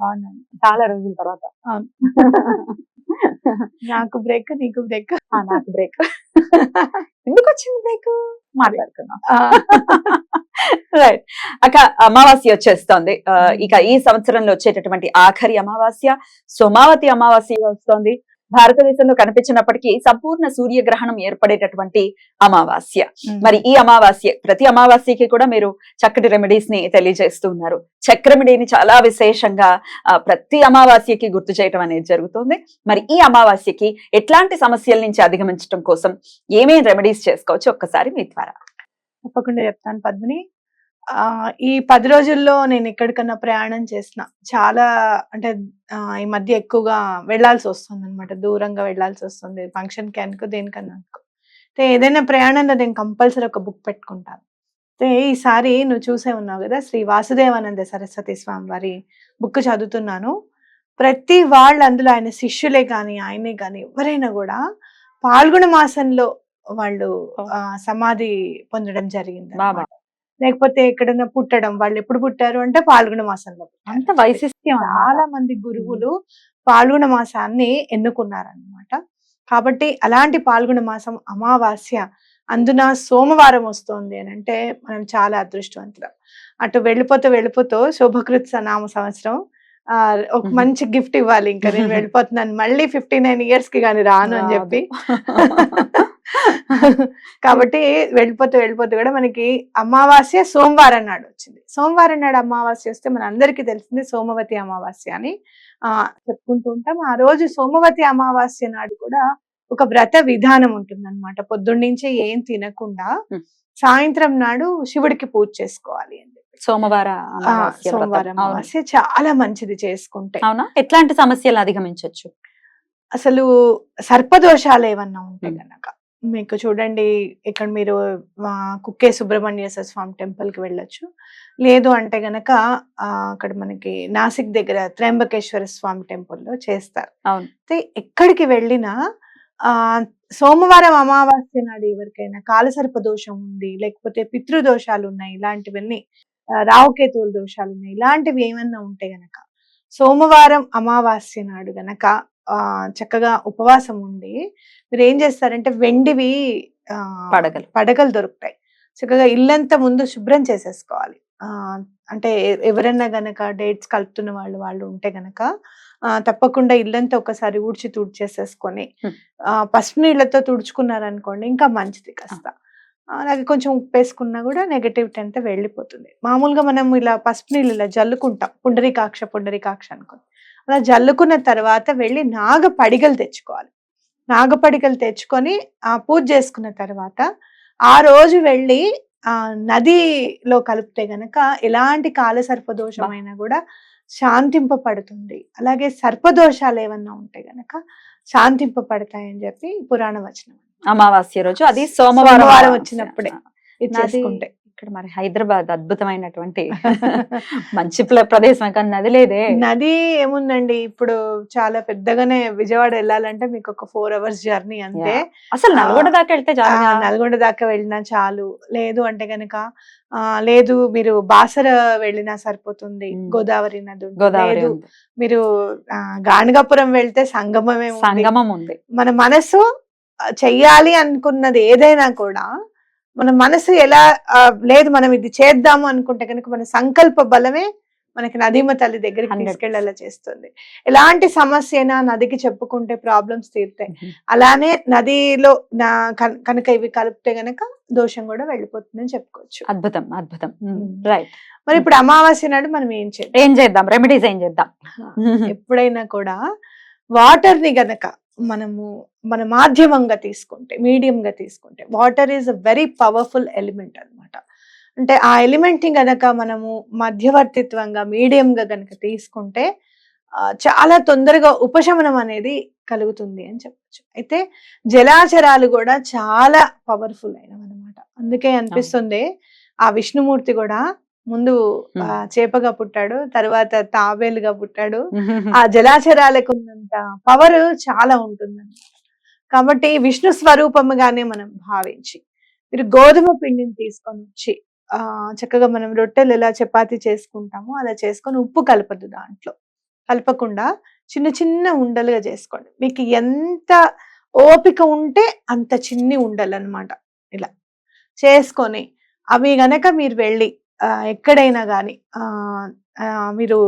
బాగున్నాను. చాలా రోజుల తర్వాత. అవును. నాకు బ్రేక్ నీకు బ్రేక్. ఆ, నాకు బ్రేక్. ఎందుకు వచ్చింది బ్రేక్? మాట్లాడుకుందాం. రైట్ అక్క అమావాస్య వచ్చేస్తోంది. ఇక ఈ సంవత్సరంలో వచ్చేటటువంటి ఆఖరి అమావాస్య సోమావతి అమావాస్య వస్తోంది. భారతదేశంలో కనిపించినప్పటికీ సంపూర్ణ సూర్యగ్రహణం ఏర్పడేటటువంటి అమావాస్య. మరి ఈ అమావాస్య ప్రతి అమావాస్యకి కూడా మీరు చక్కటి రెమెడీస్ని తెలియజేస్తూ ఉన్నారు. చక్రమిడిని చాలా విశేషంగా ప్రతి అమావాస్యకి గుర్తు చేయటం అనేది జరుగుతుంది. మరి ఈ అమావాస్యకి ఎట్లాంటి సమస్యల నుంచి అధిగమించడం కోసం ఏమేం రెమెడీస్ చేసుకోవచ్చు? ఒక్కసారి మీ ద్వారా. తప్పకుండా చెప్తాను పద్మిని. ఈ పది రోజుల్లో నేను ఎక్కడికన్నా ప్రయాణం చేసిన చాలా అంటే ఈ మధ్య ఎక్కువగా వెళ్ళాల్సి వస్తుంది అనమాట దూరంగా వెళ్ళాల్సి వస్తుంది. ఫంక్షన్కి అనుకో దేనికన్నా అనుకో అయితే ఏదైనా ప్రయాణంలో నేను కంపల్సరీ ఒక బుక్ పెట్టుకుంటాను అయితే ఈసారి నువ్వు చూసే ఉన్నావు కదా శ్రీ వాసుదేవానంద సరస్వతి స్వామి వారి బుక్ చదువుతున్నాను. ప్రతి వాళ్ళు అందులో ఆయన శిష్యులే కానీ ఆయనే కానీ ఎవరైనా కూడా పాల్గొన మాసంలో వాళ్ళు సమాధి పొందడం జరిగింది. లేకపోతే ఎక్కడైనా పుట్టడం వాళ్ళు ఎప్పుడు పుట్టారు అంటే పాల్గొన మాసంలో. అంత వైశిష్ట్యం చాలా మంది గురువులు పాల్గొన మాసాన్ని ఎన్నుకున్నారన్నమాట. కాబట్టి అలాంటి పాల్గొన మాసం అమావాస్య అందున సోమవారం వస్తోంది అని అంటే మనం చాలా అదృష్టవంతులం. అటు వెళ్ళిపోతూ వెళ్ళిపోతూ శోభకృత్ నామ సంవత్సరం ఒక. మంచి గిఫ్ట్ ఇవ్వాలి ఇంకా. నేను వెళ్ళిపోతున్నాను మళ్ళీ ఫిఫ్టీ నైన్ ఇయర్స్కి కానీ రాను అని చెప్పి. కాబట్టి వెళ్ళిపోతూ వెళ్ళిపోతూ కూడా మనకి అమావాస్య సోమవారం నాడు వచ్చింది సోమవారం నాడు అమావాస్య వస్తే మన అందరికీ తెలిసింది సోమవతి అమావాస్య అని ఆ చెప్పుకుంటూ ఉంటాం ఆ రోజు సోమవతి అమావాస్య నాడు కూడా ఒక వ్రత విధానం ఉంటుంది అనమాట పొద్దున్నుంచి ఏం తినకుండా. సాయంత్రం నాడు శివుడికి పూజ చేసుకోవాలి అని. సోమవార. సోమవారం. అమావాస్య చాలా మంచిది చేసుకుంటే అవునా ఎట్లాంటి సమస్యలు అధిగమించవచ్చు అసలు సర్పదోషాలు ఏమన్నా ఉంటే మ్మ్. మీకు చూడండి ఇక్కడ మీరు కుక్కే సుబ్రహ్మణ్యేశ్వర స్వామి టెంపుల్కి వెళ్ళొచ్చు లేదు అంటే గనక అక్కడ మనకి నాసిక్ దగ్గర త్రయంబకేశ్వర స్వామి temple లో చేస్తారు. అయితే ఎక్కడికి వెళ్ళినా ఆ సోమవారం అమావాస్య నాడు ఎవరికైనా కాలసర్ప దోషం ఉంది లేకపోతే పితృదోషాలు ఉన్నాయి ఇలాంటివన్నీ ఆ, రాహుకేతువుల దోషాలు ఉన్నాయి ఇలాంటివి ఏమన్నా ఉంటే గనక సోమవారం అమావాస్య నాడు గనక చక్కగా ఉపవాసం ఉండి మీరు ఏం చేస్తారంటే వెండివి పడగలు. పడగలు దొరుకుతాయి. చక్కగా ఇల్లంతా ముందు శుభ్రం చేసేసుకోవాలి. ఆ అంటే ఎవరైనా గనక డేట్స్ కలుపుతున్న వాళ్ళు వాళ్ళు ఉంటే గనక తప్పకుండా ఇల్లంతా ఒకసారి ఊడ్చి తుడిచేసేసుకొని. ఆ, పసుపు నీళ్ళతో తుడుచుకున్నారనుకోండి ఇంకా మంచిది కాస్త. అలాగే కొంచెం ఉప్పు వేసుకున్నా కూడా నెగటివిటీ అంతా వెళ్ళిపోతుంది. మామూలుగా మనం ఇలా పసుపు నీళ్ళు ఇలా జల్లుకుంటాం. పుండరీకాక్ష పుండరీకాక్ష అనుకోండి. అలా జల్లుకున్న తర్వాత వెళ్ళి నాగ పడిగలు తెచ్చుకోవాలి. నాగ పడిగలు తెచ్చుకొని ఆ పూజ చేసుకున్న తర్వాత ఆ రోజు వెళ్ళి ఆ నదిలో కలిపితే గనక ఎలాంటి కాల సర్పదోషమైనా కూడా శాంతింపబడుతుంది అలాగే సర్పదోషాలు ఏమన్నా ఉంటే గనక శాంతింపబడతాయని చెప్పి పురాణ వచనం. అమావాస్య రోజు అది సోమవారం. వచ్చినప్పుడే చేసుకుంటే ఇక్కడ మరి హైదరాబాద్ అద్భుతమైనటువంటి మంచి ప్రదేశం కానీ నది లేదే నది ఏముందండి ఇప్పుడు చాలా పెద్దగానే విజయవాడ వెళ్ళాలంటే మీకు ఒక ఫోర్ అవర్స్ జర్నీ అంతే. అసలు నల్గొండ దాకా వెళ్తే చాలు నల్గొండ దాకా వెళ్ళినా చాలు లేదు అంటే గనక లేదు మీరు బాసర వెళ్ళినా సరిపోతుంది. గోదావరి నది. గోదావరి. మీరు గాణగాపురం వెళ్తే సంగమమే. సంగమం ఉంది మన మనసు చెయ్యాలి అనుకున్నది ఏదైనా కూడా మన మనసు ఎలా లేదు మనం ఇది చేద్దాము అనుకుంటే కనుక మన సంకల్ప బలమే మనకి నదీమ తల్లి దగ్గరికి 100%. తీసుకెళ్ళేలా చేస్తుంది. ఎలాంటి సమస్య అయినా నదికి చెప్పుకుంటే ప్రాబ్లమ్స్ తీరుతాయి. అలానే నదిలో నా కన్- కనుక ఇవి కలిపితే గనక దోషం కూడా వెళ్ళిపోతుందని చెప్పుకోవచ్చు. అద్భుతం అద్భుతం. రైట్. మరి ఇప్పుడు అమావాస్య నాడు మనం ఏం చేయాలి ఏం చేద్దాం? రెమెడీస్ ఏం చేద్దాం? ఎప్పుడైనా కూడా వాటర్ని గనక మనము మన మాధ్యమంగా తీసుకుంటే మీడియం గా తీసుకుంటే water is a very powerful element అన్నమాట. అంటే ఆ ఎలిమెంట్ని గనక మనము మధ్యవర్తిత్వంగా మీడియం గా గనక తీసుకుంటే చాలా తొందరగా ఉపశమనం అనేది కలుగుతుంది అని చెప్పొచ్చు. అయితే జలాచరాలు కూడా చాలా పవర్ఫుల్ అయినవి అనమాట అందుకే అనిపిస్తుంది ఆ విష్ణుమూర్తి కూడా ముందు. చేపగా పుట్టాడు తర్వాత తాబేలుగా పుట్టాడు. ఆ జలాచరాలకు ఉన్నంత పవర్ చాలా ఉంటుంది కాబట్టి విష్ణు స్వరూపముగానే మనం భావించి మీరు గోధుమ పిండిని తీసుకొని వచ్చి ఆ చక్కగా మనం రొట్టెలు ఎలా చపాతి చేసుకుంటామో అలా చేసుకొని ఉప్పు కలపదు దాంట్లో. కలపకుండా చిన్న చిన్న ఉండలుగా చేసుకోండి. మీకు ఎంత ఓపిక ఉంటే అంత చిన్ని ఉండలు అనమాట ఇలా చేసుకొని అవి గనక మీరు వెళ్ళి ఎక్కడైనా కానీ మీరు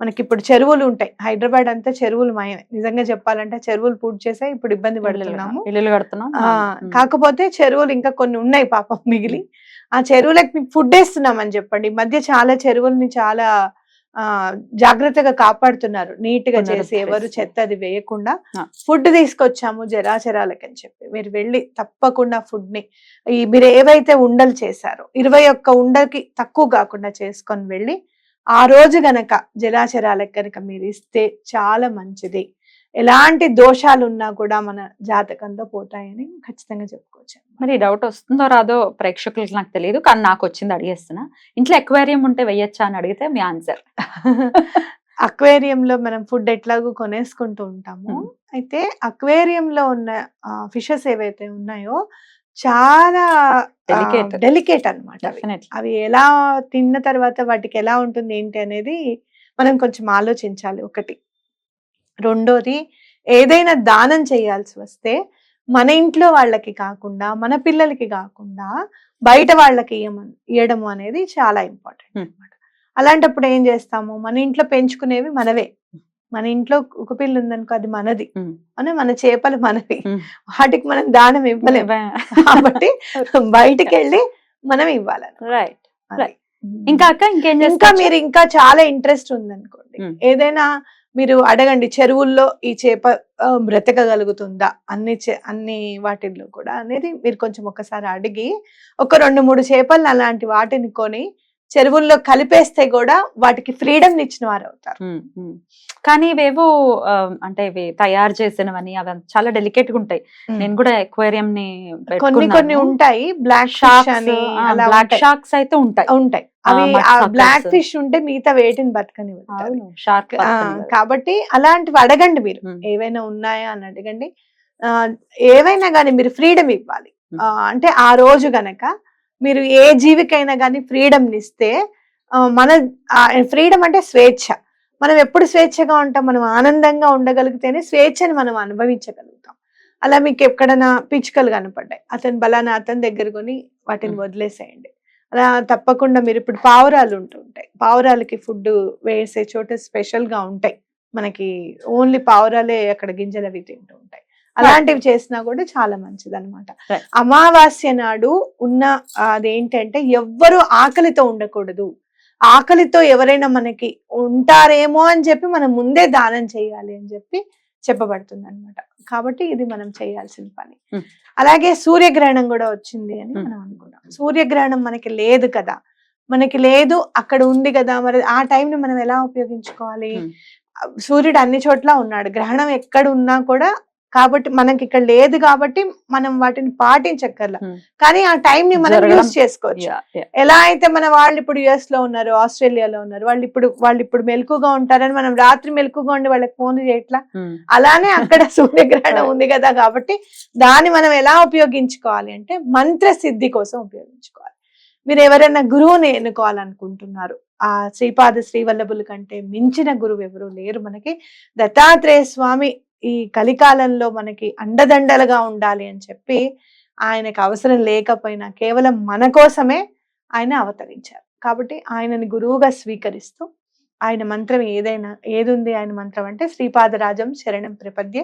మనకి ఇప్పుడు చెరువులు ఉంటాయి. హైదరాబాద్ అంతా చెరువులు మయమే. నిజంగా చెప్పాలంటే చెరువులు పూర్తి చేసే ఇప్పుడు ఇబ్బంది పడుతున్నాము. ఇల్లు కడుతున్నాం. కాకపోతే చెరువులు ఇంకా కొన్ని ఉన్నాయి పాపం మిగిలి. ఆ చెరువులకు ఫుడ్ వేస్తున్నాం అని చెప్పండి మధ్య చాలా చెరువుల్ని చాలా జాగ్రత్తగా కాపాడుతున్నారు నీట్గా చేసి ఎవరు. చెత్త అది వేయకుండా. ఫుడ్ తీసుకొచ్చాము జరాచరాలకి అని చెప్పి మీరు వెళ్ళి తప్పకుండా ఫుడ్ని ఈ మీరు ఏవైతే ఉండలు చేశారో ఇరవై ఒక్క ఉండకి తక్కువ కాకుండా చేసుకొని వెళ్ళి ఆ రోజు గనక జలాచరాలకు గనక మీరు ఇస్తే చాలా మంచిది ఎలాంటి దోషాలు ఉన్నా కూడా మన జాతకంలో పోతాయని ఖచ్చితంగా చెప్పుకోవచ్చు. మరి డౌట్ వస్తుందో రాదో ప్రేక్షకులకు నాకు తెలియదు కానీ నాకు వచ్చింది అడిగేస్తున్నా. ఇంట్లో ఎక్వేరియం ఉంటే వెయ్యొచ్చా అని అడిగితే మీ ఆన్సర్. అక్వేరియం లో మనం ఫుడ్ ఎట్లాగో కొనేసుకుంటూ ఉంటాము. అయితే అక్వేరియం లో ఉన్న ఫిషెస్ ఏవైతే ఉన్నాయో చాలా. డెలికేట్ డెఫినెట్లీ అవి ఎలా తిన్న తర్వాత వాటికి ఎలా ఉంటుంది ఏంటి అనేది మనం కొంచెం ఆలోచించాలి ఒకటి. రెండోది ఏదైనా దానం చేయాల్సి వస్తే మన ఇంట్లో వాళ్ళకి కాకుండా మన పిల్లలకి కాకుండా బయట వాళ్ళకి ఇవ్వడం అనేది చాలా ఇంపార్టెంట్. అన్నమాట. అలాంటప్పుడు ఏం చేస్తాము? మన ఇంట్లో పెంచుకునేవి మనవే. మన ఇంట్లో ఒక పిల్ల ఉందనుకో అది మనది. Hmm. మన చేపలు మనవి. వాటికి మనం దానం ఇవ్వలేము. కాబట్టి బయటికి వెళ్ళి మనం ఇవ్వాలి రైట్ Right. ఇంకా అక్క ఇంకేం ఇంకా మీరు ఇంకా చాలా ఇంట్రెస్ట్ ఉందనుకోండి. ఏదైనా మీరు అడగండి చెరువుల్లో ఈ చేప బ్రతకగలుగుతుందా? అన్ని చే- అన్ని వాటిల్లో కూడా అనేది మీరు కొంచెం ఒకసారి అడిగి ఒక రెండు మూడు చేపలు అలాంటి వాటిని కొని చెరువుల్లో కలిపేస్తే కూడా వాటికి ఫ్రీడమ్ ఇచ్చిన వారు అవుతారు. కానీ ఇవేవో అంటే ఇవి తయారు చేసినవని అవి చాలా డెలికేట్గా ఉంటాయి నేను కూడా ఎక్వేరియం ని కొన్ని కొన్ని ఉంటాయి. Black sharks black. షార్క్స్ అయితే ఉంటాయి. ఉంటాయి. అవి. బ్లాక్ ఫిష్ ఉంటే మిగతా వేటిని అవును షార్క్ కాబట్టి అలాంటివి అడగండి మీరు. ఏవైనా ఉన్నాయా అని అడగండి. ఆ, ఏవైనా కానీ మీరు ఫ్రీడమ్ ఇవ్వాలి. అంటే ఆ రోజు గనక మీరు ఏ జీవికైనా కానీ ఫ్రీడమ్ ఇస్తే మన ఫ్రీడమ్ అంటే స్వేచ్ఛ. మనం ఎప్పుడు స్వేచ్ఛగా ఉంటాం? మనం ఆనందంగా ఉండగలిగితేనే స్వేచ్ఛని మనం అనుభవించగలుగుతాం. అలా మీకు ఎక్కడైనా పిచ్చుకలు కనపడ్డాయి. అతను బలానా అతని దగ్గర కొని వాటిని. వదిలేసేయండి. అలా తప్పకుండా మీరు ఇప్పుడు పావురాలు ఉంటూ ఉంటాయి పావురాలకి ఫుడ్ వేసే చోట స్పెషల్గా ఉంటాయి. మనకి ఓన్లీ పావురాలే అక్కడ గింజలు అవి తింటూ ఉంటాయి. అలాంటివి చేసినా కూడా చాలా మంచిది అనమాట. అమావాస్య నాడు ఉన్న అదేంటంటే ఎవ్వరు ఆకలితో ఉండకూడదు. ఆకలితో ఎవరైనా మనకి ఉంటారేమో అని చెప్పి మనం ముందే దానం చేయాలి అని చెప్పి చెప్పబడుతుంది అనమాట కాబట్టి ఇది మనం చేయాల్సిన పని. అలాగే సూర్యగ్రహణం కూడా వచ్చింది అని. మనం అనుకున్నాం సూర్యగ్రహణం మనకి లేదు కదా. మనకి లేదు అక్కడ ఉంది కదా. మరి ఆ time ని మనం ఎలా ఉపయోగించుకోవాలి. సూర్యుడు అన్ని చోట్ల ఉన్నాడు. గ్రహణం ఎక్కడ ఉన్నా కూడా కాబట్టి మనకి ఇక్కడ లేదు కాబట్టి మనం వాటిని పాటించక్కర్లా. Hmm. కానీ ఆ టైం ని మనం యూస్ చేసుకోవచ్చు. ఎలా అయితే మన వాళ్ళు ఇప్పుడు యుఎస్లో ఉన్నారు ఆస్ట్రేలియాలో ఉన్నారు వాళ్ళు ఇప్పుడు వాళ్ళు ఇప్పుడు మెలకుగా ఉంటారని మనం రాత్రి మెలకుగా ఉండి వాళ్ళకి ఫోన్ చేయట్లా? అలానే అక్కడ సూర్యగ్రహణం ఉంది కదా కాబట్టి దాన్ని మనం ఎలా ఉపయోగించుకోవాలి అంటే మంత్ర సిద్ధి కోసం ఉపయోగించుకోవాలి. మీరు ఎవరైనా గురువుని ఎన్నుకోవాలనుకుంటున్నారు ఆ శ్రీపాద శ్రీవల్లభుల కంటే మించిన గురువు ఎవరు లేరు మనకి. దత్తాత్రేయ స్వామి ఈ కలికాలంలో మనకి అండదండలుగా ఉండాలి అని చెప్పి ఆయనకు అవసరం లేకపోయినా కేవలం మన కోసమే ఆయన అవతరించారు. కాబట్టి ఆయనని గురువుగా స్వీకరిస్తూ ఆయన మంత్రం ఏదైనా ఏదుంది ఆయన మంత్రం అంటే శ్రీపాదరాజం శరణం ప్రపద్య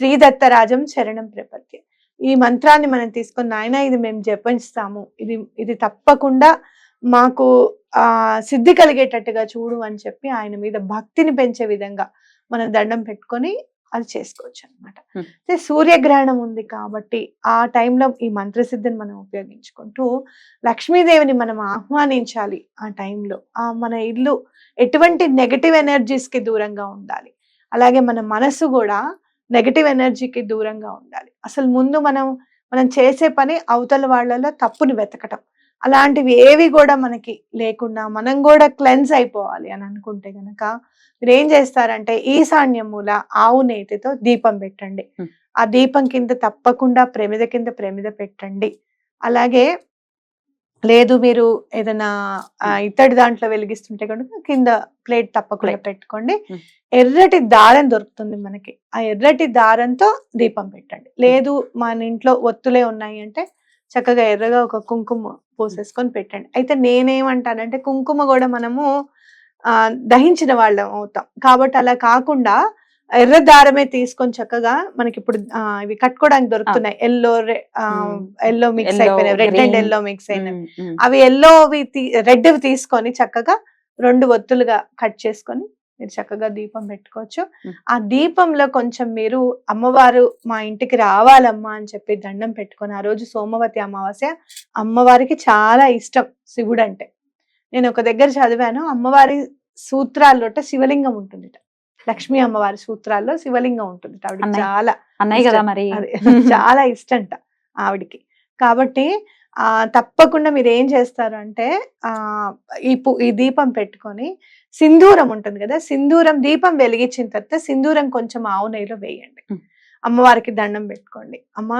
శ్రీదత్తరాజం శరణం ప్రపద్య. ఈ మంత్రాన్ని మనం తీసుకుని నాయన ఇది మేము జపిస్తాము ఇది ఇది తప్పకుండా మాకు ఆ సిద్ధి కలిగేటట్టుగా చూడు అని చెప్పి ఆయన మీద భక్తిని పెంచే విధంగా మనం దండం పెట్టుకొని అది చేసుకోవచ్చు అనమాట. అయితే సూర్యగ్రహణం ఉంది కాబట్టి ఆ టైంలో ఈ మంత్రసిద్ధిని మనం ఉపయోగించుకుంటూ లక్ష్మీదేవిని మనం ఆహ్వానించాలి ఆ టైంలో. ఆ మన ఇల్లు ఎటువంటి నెగటివ్ ఎనర్జీస్కి దూరంగా ఉండాలి. అలాగే మన మనసు కూడా నెగటివ్ ఎనర్జీకి దూరంగా ఉండాలి. అసలు ముందు మనం మనం చేసే పని అవతల వాళ్ళలో తప్పుని వెతకటం. అలాంటివి ఏవి కూడా మనకి లేకుండా మనం కూడా క్లెన్స్ అయిపోవాలి అని అనుకుంటే గనక మీరు ఏం చేస్తారంటే ఈశాన్య మూల ఆవు నేతితో దీపం పెట్టండి. ఆ దీపం కింద తప్పకుండా ప్రమిద కింద ప్రమిద పెట్టండి. అలాగే లేదు మీరు ఏదైనా ఇత్తడి దాంట్లో వెలిగిస్తుంటే కనుక కింద ప్లేట్ తప్పకుండా. పెట్టుకోండి. ఎర్రటి దారం దొరుకుతుంది మనకి. ఆ ఎర్రటి దారంతో దీపం పెట్టండి. లేదు మన ఇంట్లో ఒత్తులే ఉన్నాయి అంటే చక్కగా ఎర్రగా ఒక కుంకుమ పోసేసుకొని పెట్టండి. అయితే నేనేమంటానంటే కుంకుమ కూడా మనము ఆ దహించిన వాళ్ళం అవుతాం. కాబట్టి అలా కాకుండా ఎర్ర దారమే తీసుకొని చక్కగా మనకి ఇప్పుడు ఇవి కట్టుకోవడానికి దొరుకుతున్నాయి. ఎల్లో. ఎల్లో మిక్స్ అయిపోయినాయి. Red and. ఎల్లో మిక్స్ అయినవి. అవి ఎల్లో రెడ్ తీసుకొని చక్కగా రెండు ఒత్తులుగా కట్ చేసుకొని మీరు చక్కగా దీపం పెట్టుకోవచ్చు. ఆ దీపంలో కొంచెం మీరు అమ్మవారు మా ఇంటికి రావాలమ్మా అని చెప్పి దండం పెట్టుకొని ఆ రోజు సోమవతి అమావాస్య అమ్మవారికి చాలా ఇష్టం శివుడు అంటే నేను ఒక దగ్గర చదివాను అమ్మవారి సూత్రాల్లో శివలింగం ఉంటుంది లక్ష్మీ అమ్మవారి సూత్రాల్లో శివలింగం ఉంటుంది అన్నయ్య. చాలా అన్నయ్య కదా. మరి అదే చాలా ఇష్టంట ఆవిడికి కాబట్టి తప్పకుండా మీరు ఏం చేస్తారు అంటే ఆ ఈ ఈ దీపం పెట్టుకొని సింధూరం ఉంటుంది కదా సింధూరం దీపం వెలిగించిన తర్వాత సింధూరం కొంచెం ఆవు నెయ్యిలో వేయండి. అమ్మవారికి దండం పెట్టుకోండి. అమ్మ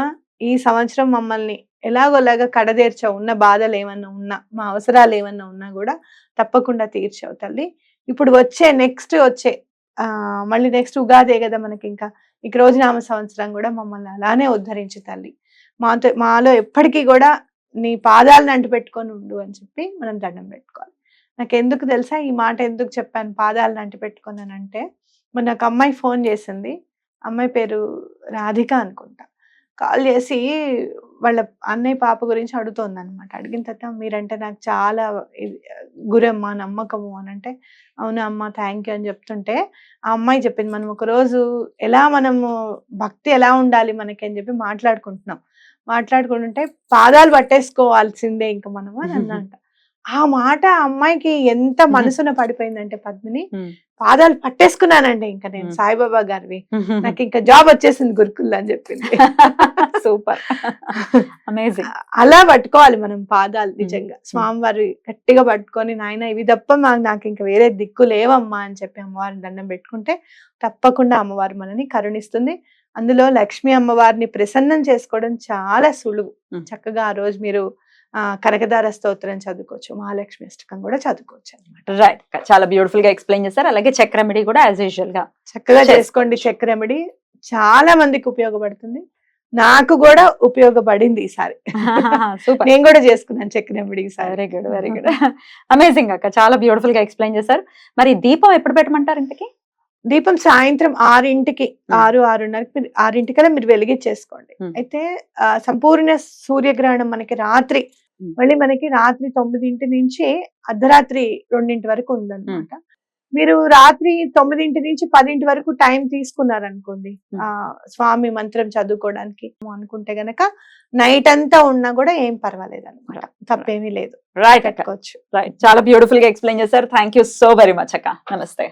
ఈ సంవత్సరం మమ్మల్ని ఎలాగోలాగా కడదేర్చావు ఉన్న బాధలు ఏమన్నా ఉన్నా మా అవసరాలు ఏమన్నా ఉన్నా కూడా తప్పకుండా తీర్చావు తల్లి. ఇప్పుడు వచ్చే నెక్స్ట్ వచ్చే ఆ మళ్ళీ నెక్స్ట్ ఉగాదే కదా మనకి ఇంకా. ఇక రోజునామ సంవత్సరం కూడా మమ్మల్ని అలానే ఉద్ధరించు తల్లి. మాతో మాలో ఎప్పటికీ కూడా నీ పాదాలను అంటు పెట్టుకొని ఉండు అని చెప్పి మనం దండం పెట్టుకోవాలి. నాకు ఎందుకు తెలుసా? ఈ మాట ఎందుకు చెప్పాను? పాదాలను అంటు పెట్టుకున్నానంటే మొన్న ఒక అమ్మాయి ఫోన్ చేసింది. అమ్మాయి పేరు రాధిక అనుకుంటా. కాల్ చేసి వాళ్ళ అన్నయ్య పాప గురించి అడుగుతోంది అనమాట అడిగిన తర్వాత మీరంటే నాకు చాలా గురమ్మ నమ్మకము అని అంటే అవునా అమ్మ థ్యాంక్ యూ అని చెప్తుంటే ఆ అమ్మాయి చెప్పింది. మనం ఒక రోజు ఎలా మనము భక్తి ఎలా ఉండాలి మనకి అని చెప్పి మాట్లాడుకుంటున్నాం. మాట్లాడుకుంటుంటే పాదాలు పట్టేసుకోవాల్సిందే ఇంకా మనము అని అన్నంట ఆ మాట అమ్మాయికి ఎంత మనసున పడిపోయిందంటే పద్మిని. పాదాలు పట్టేసుకున్నానండి ఇంకా నేను. సాయిబాబా గారివి. నాకు ఇంకా జాబ్ వచ్చేసింది గురుకుల్లో అని చెప్పింది. సూపర్. అమేజింగ్ అలా పట్టుకోవాలి మనం పాదాలు నిజంగా. స్వామివారి గట్టిగా పట్టుకొని నాయన ఇవి తప్ప నాకు ఇంకా వేరే దిక్కు లేవమ్మా అని చెప్పి అమ్మవారిని దండం పెట్టుకుంటే తప్పకుండా అమ్మవారు మనని కరుణిస్తుంది. అందులో లక్ష్మీ అమ్మవారిని ప్రసన్నం చేసుకోవడం చాలా సులువు. చక్కగా ఆ రోజు మీరు ఆ కనకదార స్తోత్రం చదువుకోవచ్చు మహాలక్ష్మి అష్టకం కూడా చదువుకోవచ్చు అనమాట రైట్ చాలా బ్యూటిఫుల్గా ఎక్స్ప్లెయిన్ చేశారు. అలాగే చక్రమిడి కూడా యాజ్ యూజువల్గా చక్కగా. చేసుకోండి చక్కెర రెమెడీ చాలా మందికి ఉపయోగపడుతుంది. నాకు కూడా ఉపయోగపడింది ఈసారి. సూపర్. నేను కూడా చేసుకున్నాను చక్కెర రెమెడీ ఈసారి. Very good very good amazing అక్క. చాలా బ్యూటిఫుల్గా ఎక్స్ప్లెయిన్ చేశారు. మరి దీపం ఎప్పుడు పెట్టమంటారు ఇంతకి? దీపం సాయంత్రం ఆరింటికి ఆరు ఆరున్నరకి మీరు ఆరింటికల్లా మీరు వెలిగించేసుకోండి. అయితే సంపూర్ణ సూర్యగ్రహణం మనకి రాత్రి. మళ్ళీ మనకి రాత్రి తొమ్మిదింటి నుంచి అర్ధరాత్రి రెండింటి వరకు ఉందన్నమాట. మీరు రాత్రి తొమ్మిదింటి నుంచి పదింటి వరకు టైం తీసుకున్నారనుకోండి. ఆ స్వామి మంత్రం చదువుకోవడానికి అనుకుంటే గనక నైట్ అంతా ఉన్నా కూడా ఏం పర్వాలేదు అనమాట తప్పేమీ లేదు. రైట్ అక్క. పెట్టుకోవచ్చు. రైట్ చాలా బ్యూటిఫుల్గా ఎక్స్ప్లెయిన్ చేశారు. Thank you so very much అక్క. నమస్తే.